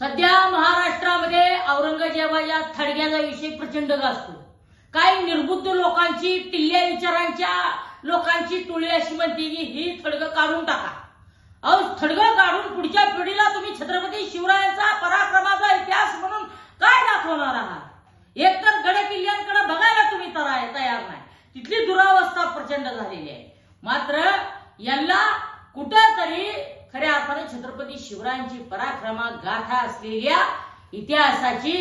सध्या महाराष्ट्रामध्ये औरंगजेबाच्या थडग्याचा विषय प्रचंड गाजतो. काही निर्बुद्ध लोकांची टिल्ल्या विचारांच्या लोकांची टोळी अशी म्हणते की ही थडगं काढून टाका. अहो थडगं काढून पुढच्या पिढीला तुम्ही छत्रपती शिवरायांचा पराक्रमाचा इतिहास म्हणून काय दाखवणार आहात? एकतर गड किल्ल्यांकडे बघायला तुम्ही तयार नाही. तिथली दुरावस्था प्रचंड झालेली आहे. मात्र यांना कुठंतरी शिवरायांची पराक्रमा गाथा असलेल्या इतिहासाची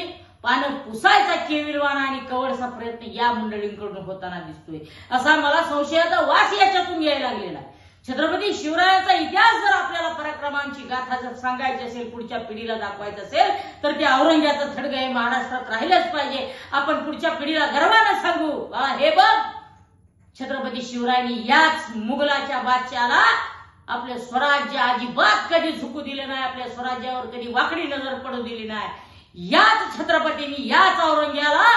पानं पुसायचा केविलवाना आणि कवडचा प्रयत्न या मंडळींकडून होताना दिसतोय. असा मला संशयाचा वास याच्यातून यायला लागलेला आहे. छत्रपती शिवरायांचा इतिहास जर आपल्याला पराक्रमांची गाथा जर सांगायची असेल पुढच्या पिढीला दाखवायचं असेल तर ते औरंग्याचं थडग हे महाराष्ट्रात राहिलंच पाहिजे. आपण पुढच्या पिढीला गर्वानं सांगू हे बघ छत्रपती शिवरायांनी याच मुघलाच्या बादशाला आपले स्वराज्य अजिबात कधी झुकू दिले नाही आपल्या स्वराज्यावर कधी वाकडी नजर पडू दिली नाही. याच छत्रपतींनी याच औरंग्याला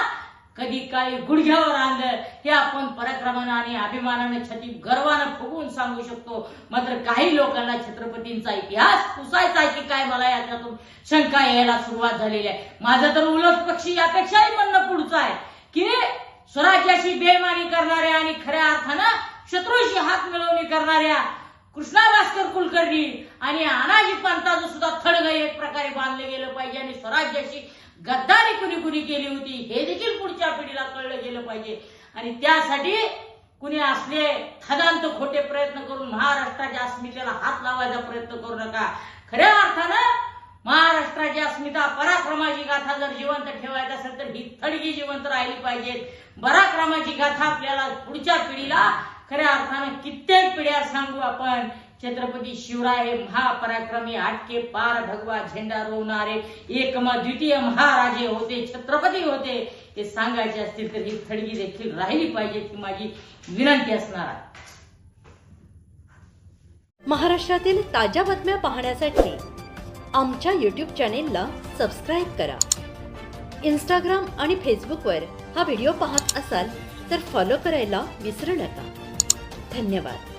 कधी काही गुडघ्यावर आणलं हे आपण पराक्रमानं आणि अभिमानानं छती गर्वानं फुगवून सांगू शकतो. मात्र काही लोकांना छत्रपतींचा इतिहास पुसायचा आहे की काय मला याच्यातून शंका यायला सुरुवात झालेली आहे. माझं तर उलट पक्षी यापेक्षाही म्हणणं पुढचं आहे की स्वराज्याशी बेमानी करणाऱ्या आणि खऱ्या अर्थानं शत्रूशी हात मिळवणी करणाऱ्या कृष्णा भास्कर कुलकर्णी आणि अनाजी पंताचं सुद्धा थडग एक प्रकारे बांधलं गेलं पाहिजे आणि स्वराज्याशी गद्दारी कुणी कुणी केली होती हे देखील पुढच्या पिढीला कळलं गेलं पाहिजे. आणि त्यासाठी कुणी असले थदांत खोटे प्रयत्न करून महाराष्ट्राच्या अस्मितेला हात लावायचा प्रयत्न करू नका. खऱ्या अर्थानं महाराष्ट्राची अस्मिता पराक्रमाची गाथा जर जिवंत ठेवायची असेल तर ही थडगी जिवंत राहिली पाहिजे. पराक्रमाची गाथा आपल्याला पुढच्या पिढीला खऱ्या अर्थानं कित्येक पिढ्या सांगू आपण छत्रपती शिवराय हे महापराक्रमी आटके पार भगवा झेंडा रोवणारे एकम द्वितीय महाराजे होते छत्रपती होते ते सांगायचे असतील तर ही थडगी देखील राहिली पाहिजे ही माझी विनंती असणार आहे. महाराष्ट्रातील ताज्या बातम्या पाहण्यासाठी आमच्या यूट्यूब चॅनेलला सबस्क्राईब करा. इंस्टाग्राम आणि फेसबुकवर हा व्हिडिओ पाहत असाल तर फॉलो करायला विसरू नका. धन्यवाद.